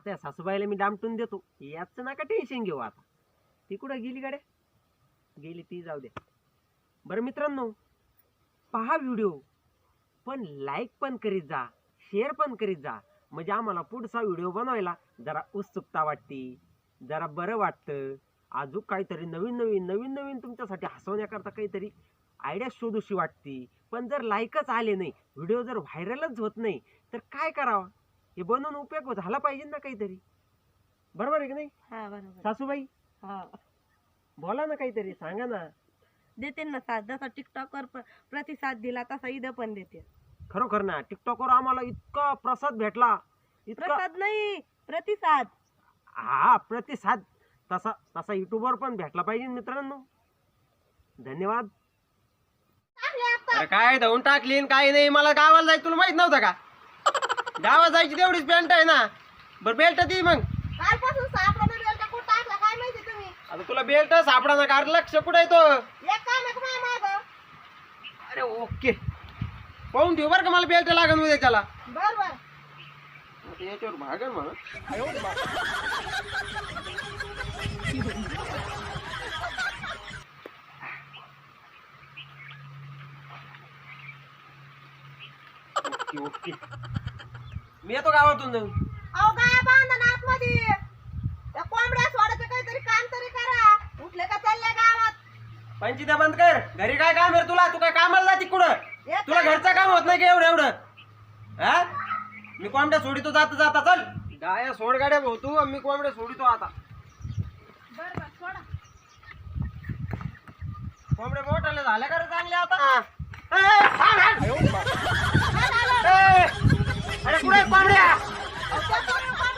आता या सासूबाईला मी डामटून देतो. याचं नका टेन्शन घेऊ आता. ती कुठं गेली गाड्या? गेली ती जाऊ दे बरं मित्रांनो पहा व्हिडिओ पण लाईक पण करीत जा शेअर पण करीत जा. म्हणजे आम्हाला पुढचा व्हिडिओ बनवायला जरा उत्सुकता वाटते जरा बरं वाटतं. अजून काहीतरी नवीन नवीन नवीन नवीन तुमच्यासाठी हसवण्याकरता काहीतरी आयडिया शोधूशी वाटते. पण जर लाईकच आले नाही व्हिडिओ जर व्हायरलच होत नाही तर काय करावं? हे बनवून उपयोग झाला पाहिजे ना काहीतरी. बरोबर आहे की नाही? हा बरोबर. सासूबाई हा. बोला ना काहीतरी सांगा ना. देते ना साथ. जसा टिकटॉकवर प्र- प्रतिसाद दिला तसा इथं पण देते. खरोखर ना टिकटॉकवर आम्हाला इतका प्रसाद भेटला. इतका प्रसाद नाही प्रतिसाद. हा प्रतिसाद. तसा तसा युट्यूबवर पण भेटला पाहिजे मित्रांनो. धन्यवाद. अरे काय धावून टाकली आणि काय नाही. मला गावाला जायचं तुला माहीत नव्हतं का? गावात जायची तेवढीच पॅन्ट आहे ना. बरं बेल्ट ती मग. कालपासून सापडा बेल्ट कुठं टाकला काय माहिती तुम्ही? आता तुला बेल्ट सापडा ना कार लक्ष कुठे आहे तो? एक काम आहे का माझ्या मागं? अरे ओके पाहून ठेव बरं का मला बेल्ट लागन उद्या त्याला. बर बर आता याच्यावर म्हणा ओके ओके मी येतो गावातून जाऊन. अहो गाय बांधा ना आतमध्ये. त्या कोंबड्या सोडायचं काहीतरी काम तरी करा. उठले का चालले गावात? पंचिता बंद कर. घरी काय काम आहे रे तुला? तू काय कामाला जाती कुठं येत. तुला घरचं काम होत नाही का एवढं एवढं? हा? मी कोंबड्या सोडितो जाता जाता चल. गाया सोड गाड्या भाऊ तू मी कोंबड्या सोडितो आता. बर बर सोडा. कोंबड्या मोठाले झाल्या का रे चांगल्या आता? ए, थांब, थांब. ए, अरे कुठे कोंबड्या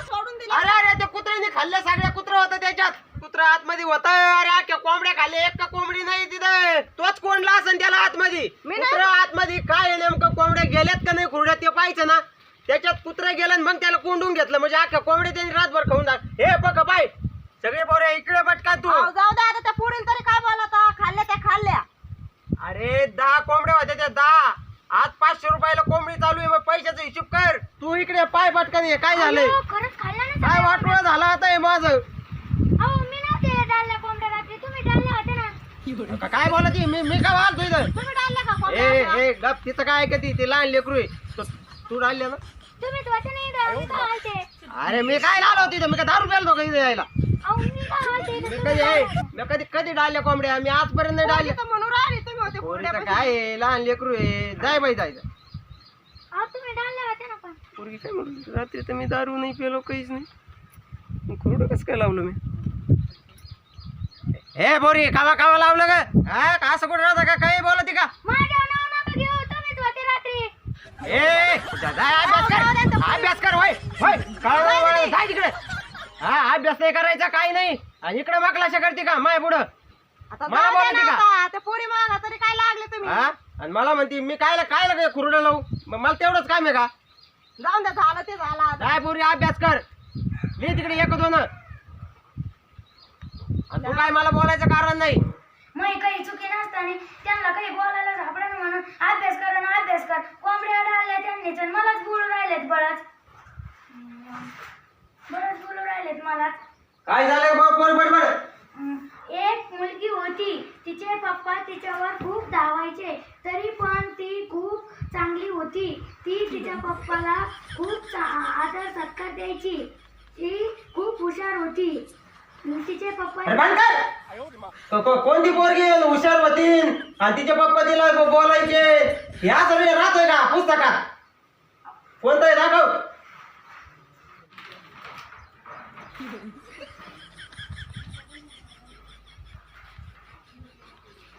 सोडून अरे अरे ते कुत्र्याने खाल्ल्या सगळ्या कुत्र होतं त्याच्यात. कुत्रा आतमध्ये होत. अरे कोंबड्या खाल्ल्या. एक का कोंबडी नाही तिथे. तोच कोंडला असेल त्याला आतमध्ये? मी नाही- कुत्रा आतमध्ये काय आहे नेमकं? कोंबड्या गेल्यात का नाही? खुरड्यात ते पाहायचं ना. त्याच्यात कुत्रा गेला आणि मग त्याला कोंडून घेतलं. म्हणजे अख्ख्या कोंबड्या त्यांनी रातभर खाऊन टाक. हे बघ पाय सगळे पोरे इकडे बटका तू. अहो, जाऊ दे आता. त्या पुढील तरी काय बोलता खाल्ल्या त्या खाल्ल्या. अरे दहा कोंबड्या होत्या त्या दहा. आज पाचशे रुपयाला कोंबडी चालू आहे मग पैशाचा हिशोब कर. तू इकडे पाय पटकन ये काय झालंय? अहो, खरंच खाल्लं ना काय वाटोळं झालं आता हे माझं? अहो मी नव्हते डालल्या कोंबड्या रात्री. तुम्ही डालल्या होत्या ना? का- काय बोला ती मी मी काय वालतो इथं? तुम्ही डालल्या का ए कोंबड्या ए गप तिचं काय ऐकती ते लहान लेकरू आहे. तू- तू राहिले ना? होते इथं, मी अरे मी काय लावलो तिथं मी काय दारू प्यालो का इथं यायला? अहो मी काय आलते इथं, मी तुम्ही कधी? मी कधी कधी डालल्या कोंबड्या? मी आजपर्यंत नाही डालल्या. पोरी तर म्हणून राहिली. होते पोरीचं पुढल्या काय आहे, लहान लेकरू आहे. जाय बाई जायचं अहो तुम्ही डालल्या होत्या ना पण. पोरगी काय म्हणली? रात्री तर मी दारू नाही पेलो काहीच नाही. खोडं कसं काय लावलं मी? हे बोरी कावा कावा लावलं का? हा का असं कुठं राहता का? काही बोलती का? माझ्या नाव नका घेऊ तुम्हीच होते रात्री. ए जा- जा, अभ्यास कर. अभ्यास कर होय होय. कळलं, वळलं, जाय तिकडे हा अभ्यास नाही करायचा काही नाही. आणि इकडे माकलाशा करते का? माय पुढं. आता मला जाऊ का? आता पोरी तरी काय लागले तुम्ही? हा? आणि मला म्हणते मी काय काय लाग खुरडं लावू? मग मला तेवढंच काम आहे का? जाऊन द्या झालं ते झालं आता. जाय पोरी अभ्यास कर. मी तिकडे एक दोन. आणि तू काय मला बोलायचं कारण नाही? मग काही चुकी नसताना त्यांना काही बोलायला सापडा ना म्हणून अभ्यास कर ना अभ्यास कर. कोंबड्या डालल्या त्यांनीच आणि मलाच बोलू राहिलेत बळच. बरंच बोलू राहिलेत मला काय झालं बघ पोर बडबड? हं, एक मुलगी होती. तिचे पप्पा तिच्यावर खूप धावायचे. तरी पण ती खूप चांगली होती. ती तिच्या पप्पाला खूप आदर सत्कार द्यायची. ती खूप हुशार होती. तिचे पप्पा कोणती पोरगी हुशार होती आणि तिचे पप्पा तिला बोलायचे. ह्या सगळे राहतोय का? पुस्तकात. कोणतं दाखव.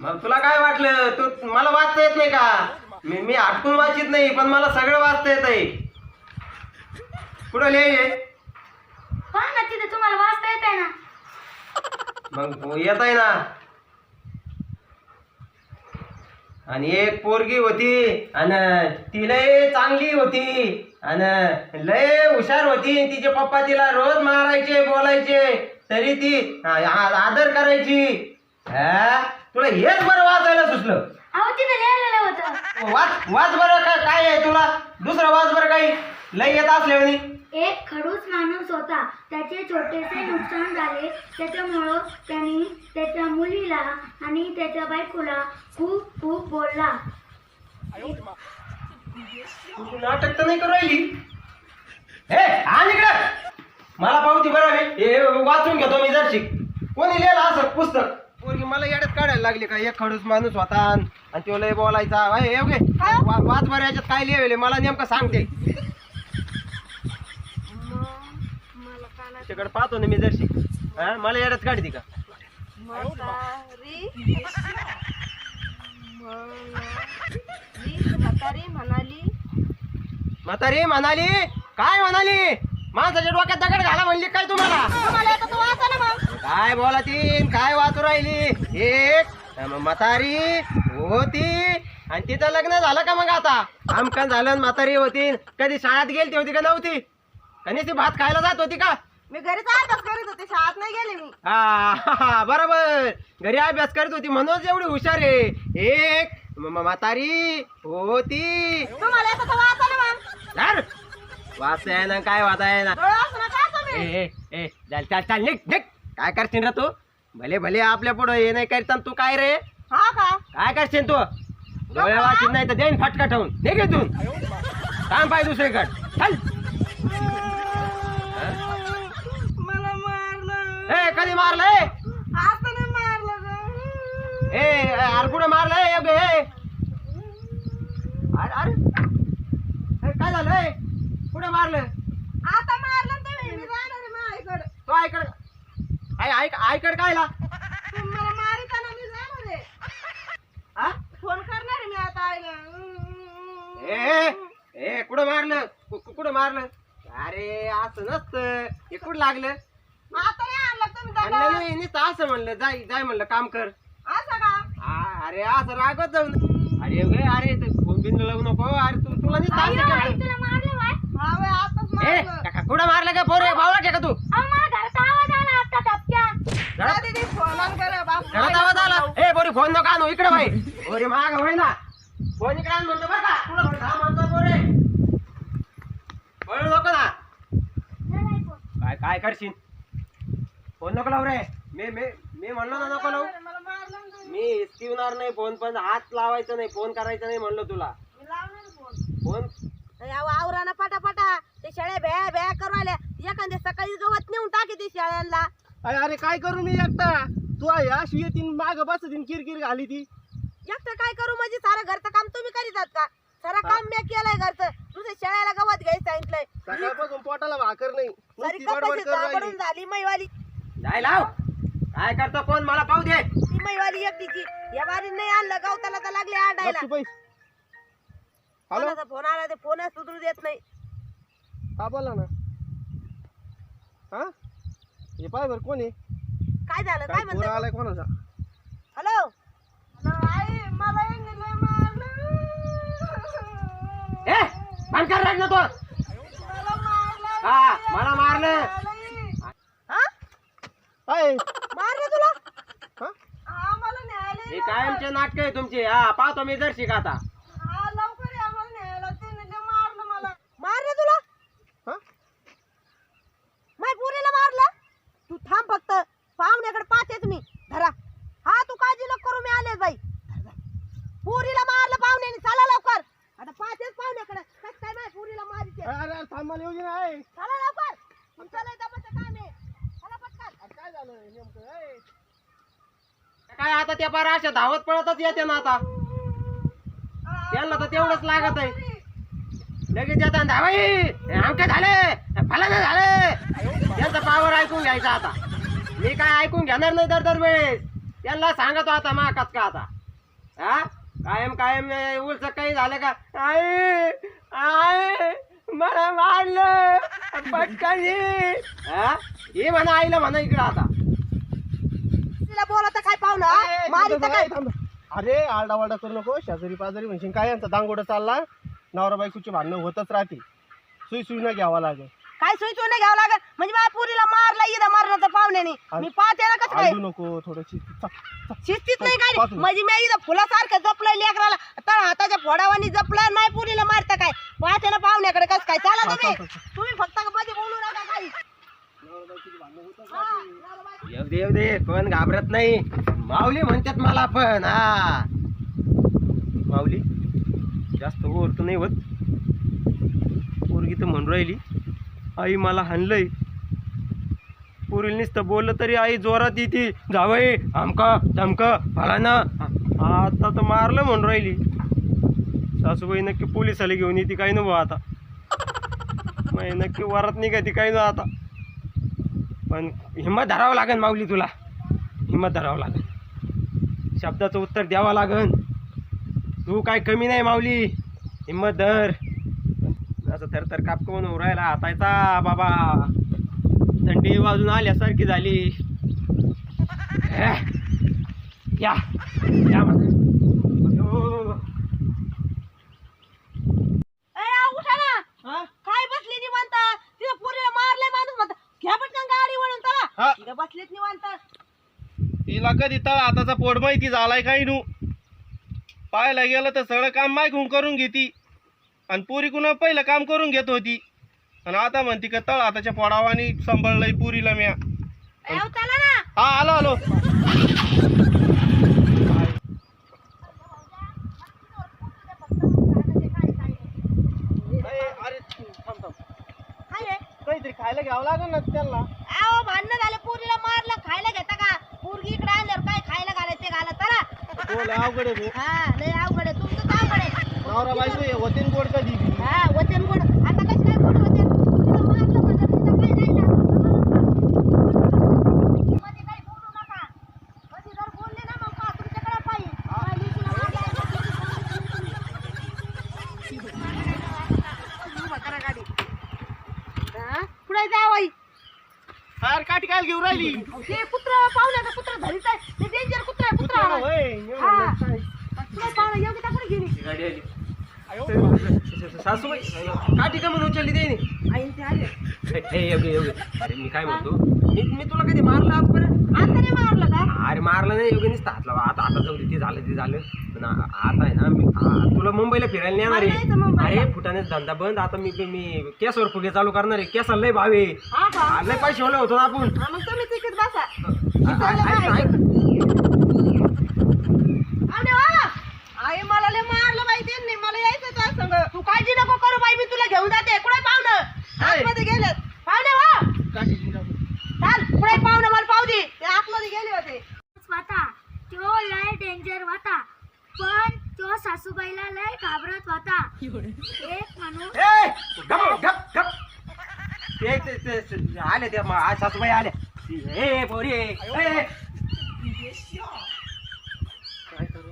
मग तुला काय वाटलं? तू मला वाचता येत नाही का? मी मी हटकून वाचित नाही पण मला सगळं वाचता येत आहे कुठं लिहाय पहा ना तिथे तुम्हाला वाचता येत आहे ना. मग येत आहे ना. आणि एक पोरगी होती आणि ती लय चांगली होती आणि लय हुशार होती. तिचे पप्पा तिला रोज मारायचे बोलायचे. तरी ती आ- आ- आदर करायची. हा? तुला हेच बरं वाचायला सुचलं. अहो तिथे लिहिलेलं होतं. वाच वाच बरं काय काय आहे तुला? दुसरं वाच बरं काही? लय येत असल्याने एक खडूस माणूस होता. त्याचे छोटेसे नुकसान झाले. त्याच्यामुळं त्यांनी त्याच्या मुलीला आणि त्याच्या बायकोला खूप खूप बोलला. तू नाटक तर नाही करू राहिली. हे आण इकडं. मला पावती बरं हे वाचून घेतो मी जर शिक कोणी लिहिलं असं पुस्तक? पोरगी मला येड्यात काढायला लागली का? एक खडूस माणूस होता अन- आणि तो लय बोलायचा अय, हे वा- वाच बरं याच्यात काय लिहिलेलं मला नेमकं सांगते. मला त्याच्याकडे पाहतो ना मी जर शिक हा? मला येड्यात काढते का? म्हातारी म्हणाली. म्हातारी म्हणाली? काय म्हणाली? माणसाच्या डोक्यात दगड घाला म्हणली काय तुम्हाला? वाचा ना. काय बोला ती काय वाचू राहिली? एक म्हातारी होती. आणि तिचं लग्न झालं का मग आता? आमकन झालं म्हातारी होती. कधी शाळेत गेलती होती का नव्हती? आणि ती भात खायला जात होती का? मी घरीच अभ्यास करीत होते. शाळेत नाही गेले मी. हा बरोबर. घरी अभ्यास करत होती म्हणूनच एवढी हुशार आहे. एक म्हातारी होती. तुम्हाला येतं तर वाचा ना काय वाचा आहे ना. डोळे असं नका ए तुम्ही ए ए चल चल चल निघ निघ. काय करशील रे तू? भले भले आपल्या पुढं हे नाही करता तू काय रे? हा का? काय करशील तू? डोळे वाचित नाही तर देईन फटका ठेवून. निघ इथून. काम पाय दुसरीकडे. चल. मला मारलं. ए कधी मारलंय? आता नाही मारलं ग. ए मारलंय? ए, बे, ए. अरे अरे. ए, काय झालंय? कुठं मारलं? आता मारलं मी माझ्याकडे. तो आईकड आई ऐक आईकड कायला मला मारिताना मी जाणार आहे. हा फोन करणार आहे मी आता आईला. ए ए कुठं मारलं? कु- कुठं मारलं? अरे असं नसतं. हे कुठं लागलं? आता नाही आणलं तुम्ही नाही नुसतं असं म्हणलं. जाय जाय म्हणलं काम कर. असं का? आ, अरे असं रागत जाऊ न- अरे गे अरे ते फोन बिन लावू नको. अरे तू तुला नुसतं असं केलं. तुला मारलं बाय. हा बाई, आताच ए मारलं काका, कुठं मारलं का पोरे बावळा का तू मला घरात आवाज आला आता टपक्यान घरात जा दीदी, फोन ऑन करा बाप घरात आवाज आला ए बोरी फोन नको आणू इकडे बाई. बोरी माग होय ना फोन इकडे आण म्हणतो बरं का. तुला दहा म्हणतो बोरे बोलू नको ना. काय काय करशील? फोन नको लावू रे. मी मी मी म्हणलो ना नको लावू. मला मारलं ना तुम्ही. मी हिसकिवणार नाही फोन पण हात लावायचा नाही फोन करायचा नाही म्हणलो तुला. मी लावणार आहे फोन वावरानं पटापटा. ते शेळ्या भ्या भ्या करू आल्या एखाद्या सकाळी गवत नेऊन टाकी ते शेळ्यांना. अरे अरे काय करू मी एकटा? तू आहे अशी येतीन माग बसतीन किरकिर घाली ती. एकटं काय करू म्हणजे? सारं घरचं काम तुम्ही करीतात का? सारं काम मी केलंय घरचं. तुझ्या शेळ्याला गवत घ्यायचं सांगितलंय. सकाळपासून पोटाला भाकर नाही. सारी नुसती बडबड कपाशी करू राहिली. झाकडून झाली मैवाली. जाय लाव. काय करतो फोन मला पाहू दे. ती मैवाली एकटीची. या बारी नाही आणलं गवताला तर लागले आडायला. गपचूप बैस. हॅलो? कोणाचा फोन आला ते फोन सुधरू देत नाही. हा बोला ना. हा? हे पाय बर कोण आहे? काय झालं? काय काय पोरं म्हणतो आलाय कोणाचा? हॅलो? ए तो. हा मला मारलं. हा? आहे मारलं तुला? हा? हा हे कायमचे नाटक आहे तुमचे. हा पाहतो मी जर शिक आता हा लवकर या मला न्यायला त्याने लय मारलं मला मारलं तुला हा माय पुरीला मारलं तू थांब फक्त पाहुण्याकडे पाहतेच मी धरा हा तू काळजी नको करू मी आलेच बाई पुरीला मारलं पाहुण्याने चला लवकर आता पाहतेच पाहुण्याकडे कसं काय माय पुरीला मारिते अरे अरे थांब मला येऊ दे ना आहे चला लवकर तुमचं लय दमाचं काम आहे चला पटकन काय झालं नेमकं आहे काय अशा धावत पळतच येते ना आता. त्यांना तर तेवढंच लागत आहे. लगेच येतात धावाई आमके झाले फलाने झाले. त्यांचा पावर ऐकून घ्यायचा आता. मी काय ऐकून घेणार नाही दर दर वेळेस. त्यांना सांगतो आता मा कस का आता. हा? कायम कायम उलच काही झालं का? आई आय मला मारलं पटकन ये. हे? म्हणा आईला म्हणा इकडं आता. तिला बोलत काय पाहुणा ए, मारी थांब, काय. अरे आरडावारडा करू नको शेजारी पाजारी म्हणशील काय यांचा दांगोडा चालला? नवरा बायकोची भांडणं होतच राहते सुई सुई न घ्यावा लागेल. काय सोयी नाही घ्यावं लागत म्हणजे माझ्या पुरीला मारला इथं मारलं तर पाहुण्याने. मी पाहते ना कसं काय. नको थोडीशी शिस्तीत नाही काय पाहतो. म्हणजे मी इथं फुलासारखं जपलंय लेकराला. तर हाताच्या फोडावानी जपलं नाही पुरीला मारतं काय? पाहते ना पाहुण्याकडे कसं काय. चला तुम्ही. तुम्ही फक्त काही देव दे दे कोण घाबरत नाही. माऊली म्हणतात मला पण हा. माऊली जास्त ओरत नाही होत. पोरगी तर म्हणून राहिली. आई मला हाणलंय. पोरील नुसतं बोललं तरी आई जोरात येते. जावई आमका धमका फळाना आता तर मारलं म्हणून राहिली. सासूबाई नक्की पोलिसाला घेऊन येते काही नको आता. नक्की वरात निघाती काही न आता. पण हिंमत धरावं लागेल माऊली तुला. हिंमत धरावं लागेल. शब्दाचं उत्तर द्यावं लागेल. तू काय कमी नाही माऊली. हिंमत धर. असं तर तर कापकवून उरायला हातायचा बाबा. थंडी वाजून आल्यासारखी झाली. या. या या माझं. अयो. ए, आ, उठा ना हा? काय बसली निवांत तिथं पुरीला मारले माणूस म्हणता घ्या पटकन गाडी वळून हा. चला तिथं बसलीत निवांत कधी तळ हाताचा पोट माहिती झालाय काही नू? पाहायला गेलं तर सगळं काम मायकून करून घेती. आणि पुरी कुणा पहिलं काम करून घेत होती. आणि आता म्हणती का तळ हाताच्या पोडावानी सांभाळलंय पुरीला म्या. हा आलो आलो अरे थांब थांब काय रे? काहीतरी खायला घ्यावं लागेल ना त्यांना अहो भांडणं झालं पुरीला मारलं खायला घेता का पोरगी इकडे आणल्यावर काय खायला घालायचं ते घाला चला बोल अवघड आहे हा लय अवघड आहे तुमचं काय अवघड आहे नवरा बायको हे होते न गोड कधी बी. हा वचन गोड आता कसं काय गोड वचन तिला मारलं म्हणजे तिचं काय नाही ना मध्ये काही बोलू नका कधी जर बोलले ना मग पहा तुमच्याकडे पाहिजे हा, लिहिशील मागे. उभा करा गाडी हा? पुढे जा बाई अरे काठी काय घेऊन राहिली. ते कुत्र पाहुण्याचा कुत्र धरीच आहे. ते डेंजर कुत्र आहे कुत्र कुत्रा आहे. होय, एवढं हा. मोठं आहे. पुढे पाहुणा योग्य टाकून गेली गाडी आली. आयो. सासूबाई काठी का म्हणून उचलली ते आई ते आले. हे एवढे एवढे अरे मी काय म्हणतो? मी मी तुला कधी मारलं आजपर्यंत? आता नाही मारलं का? अरे मारलं नाही एवढे नुसतं हात लावा आता आता जाऊ दे ते झालं ते झालं. पण आ- आता आहे ना मी आ- तुला मुंबईला फिरायला नेणार मला मुंबईला. आहे अरे फुटानेच धंदा बंद. आता मी मी केसवर फुगे चालू करणार आहे. केसाला लय भावे हा का? लय पैसे ओले होतो ना आपण. हा, मग तुम्ही तिकीट बसा. आ- आ- ऐक- ऐक. अरे वा! आई मला लय मारलं बाई त्यांनी. मला यायचं तुझ्या संग. तू काळजी नको करू बाई मी तुला घेऊन जाते. कुठे पाहुणं? आतमध्ये गेलेत पाहुणे वा! पुढे पाहुणं मला पाहू दे. ते आतमध्ये गेले होते. होता तो लय डेंजर होता पण तो सासूबाईला लय घाबरत होता एक माणूस ए, गप, गप, गप. ते ते- आले ते म- सासूबाई आल्या ए पोरी. ए, ए. काय करू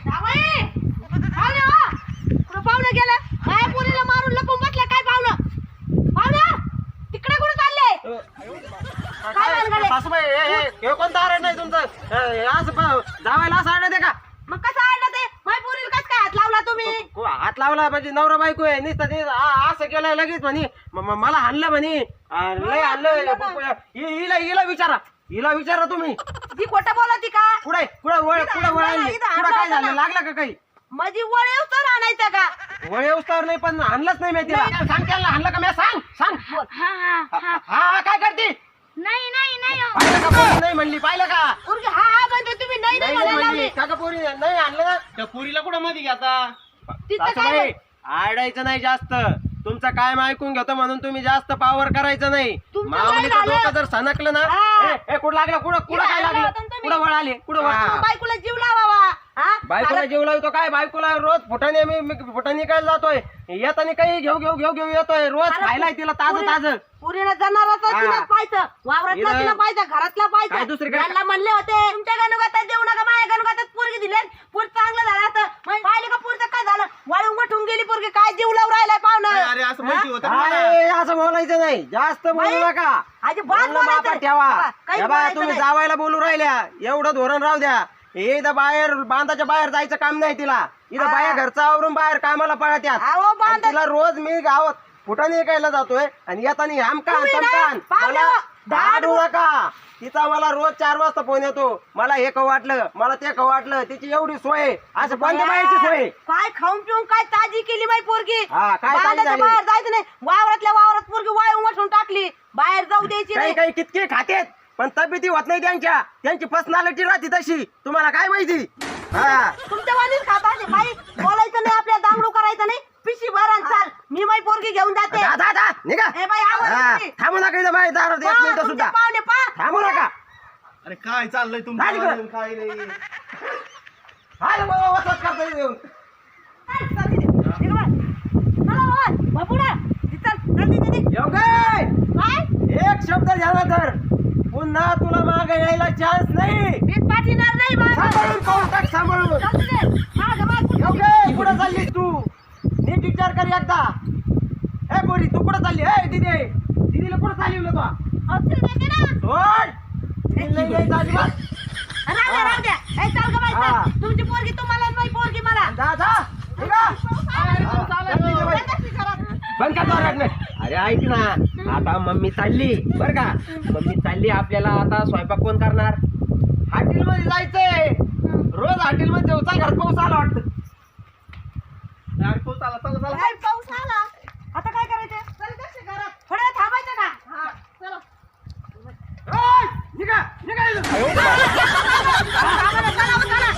जावई. पाहुणे वा कुठं पाहुणं गेलं काय पुरीला मारून लपून बसलं काय पाहुणं पाहुणं तिकडे कुठे चालले काय भानगड आहे? सासूबाई ए, ए, हे कोणतं आरण नाही तुमचं? हे असं प- जावायला असं आरण आहे का? मग कसं आणलं ते? माय पुरीला कसं काय हात लावला तुम्ही? को- हात लावला म्हणजे नवरा बायको आहे नुसतं ते आ- असं केलं लगेच म्हणे. म- म- मला हाणलं म्हणे. आ, लय हाणलं. हि- हिला हिला विचारा. हिला विचारा तुम्ही. ती खोटं बोलती का? पुढे पुढे वळ इथं हाणलं वळाली ना, इथं हाणलं काय होतं झालं? ना. लागलं का काही? माझी वळ येऊ तर आणायचं का? वळ येऊस्तावर नाही पण हाणलंच नाही मी तिला. सांग त्याला हाणलं का मी? सांग सांग. हा हा हा. हा हा, काय करते? नाही नाही नाही हो. पाहिलं का पोरी? नाही म्हणली पाहिलं का? पोरगी हा हा म्हणते तुम्ही नाही नाही नाही नाही म्हणायला म्हणली. लावली. का का पोरी? नाही आणलं ना त्या पुरीला कुठं मध्ये घेता तिथं काय सासूबाई आडायचं नाही जास्त. तुमचं काय ऐकून घेतो म्हणून तुम्ही जास्त पावर करायचं नाही. तुमचं काय माऊलीचं झालं? डोकं जर सणकलं ना हा. ए, ए कुठं लागलं? कुठं कुठं काय लागलं? होतं ना तुम्ही. कुठं वळ आले कुठं वळ तुम्ही बायकोला जीव लावावा. हा? बायकोला जीव लावतो काय? बायकोला रोज फुटाने मी मी फुटाने काय जातोय. येताना काही घेऊ घेऊ घेऊ घेऊ येतोय. रोज अरे, खायला तिला ताजं ताजं. पुरीला जनावराचं हा. तिला पाहायचं. वावरातला तिला पाहायचं. घरातला काय पाहायचं. दुसरी काय- यांना म्हणले होते तुमच्या गणुगातात देऊ नका माझ्या गणुगातात पोरगी दिले पूर चांगलं झालं. आता पाहिले का पुरचं काय झालं? वाळून उठून गेली पोरगी. काय जीव लावून राहिलाय पाहुणं? अरे असं माहिती होतं का मला? काय असं बोलायचं नाही. जास्त बोलू बाई, नका. आजी बात बोलायचं. ठेवा. हा, काही हे बा बोलायचं तुम्ही नाही. जावायला बोलू राहिल्या. एवढं धोरण राहू द्या. इथं बाहेर बांधाच्या बाहेर जायचं काम नाही तिला. इथं हा. बाया घरचा आवरून बाहेर कामाला पळत्यात. अहो, आणि बांधा- तिला रोज मी गावात फुटाने विकायला जातोय आणि येताना आमका तुम्ही तमकान मला दहा नका. तिचा मला रोज चार वाजता फोन येतो. मला हे खाऊ वाटलं मला ते खाऊ वाटलं तिची एवढी सोय आहे. असं कोणत्या बायाची सोय आहे? काय खाऊन पिऊन काय ताजी केली माई पोरगी? हा, काय ताजी बांधाच्या झाली? बाहेर जायचं नाही. वावरातल्या वावरात पोरगी वाळून उठून टाकली. बाहेर जाऊ कितके खातेत? पण तब्येती होत नाही त्यांच्या. त्यांची पर्सनॅलिटी राहते तशी. तुम्हाला काय माहिती? हा. तुमच्या वाणीच खाता आहे बाई. बोलायचं नाही आपल्या दांगडू करायचं नाही. पिशी भर आणि चाल. मी माई पोरगी घेऊन जाते. दा, दा, दा, निघा. ए बाई आवाज हा, येते. थांबू नका इथं माझ्या दारात एक पहा, मिनिट तुमचे सुद्धा. पाहुणे पहा थांबू नका. अरे काय चाललंय तुमचं तिकडं? काय नाही हाय बाबा, वसवत करता इथं येऊन. चल, चल तिथे. निघ बाई. चला बाबा, बापुडा. चल, चल तिथे निघ. येऊ काय काय? एक शब्द झाला तर. पुन्हा तुला मागे यायला चान्स नाही. मी पाठीणार नाही बाबा. सांभाळून पाहून टाक सांभाळून. काय कुठं चाललीस तू? नीट विचार कर एकदा. ए पोरी तू कुठं चालली? ए दिदी दिदीला कुठं चालली तू. सोड. नाही यायचं अजिबात. हा. चल. तुमची पोरगी तुम्हाला आणि माझी पोरगी मला. जा जा ती. बंद दार रडणं. अरे ऐक ना आता मम्मी चालली बर का? मम्मी चालली आपल्याला आता स्वयंपाक कोण करणार? हॉटेल मध्ये जायचंय. रोज हॉटेल मध्ये जाऊ घरात पाऊस आला वाटतं. पाऊस आला चला चला. काय पाऊस आला. आता काय करायचं? चल कशी घरात. थोडं वेळ थांबायचं का? हा चला. ओय, निघा निघा इथून. चला, चला, चला.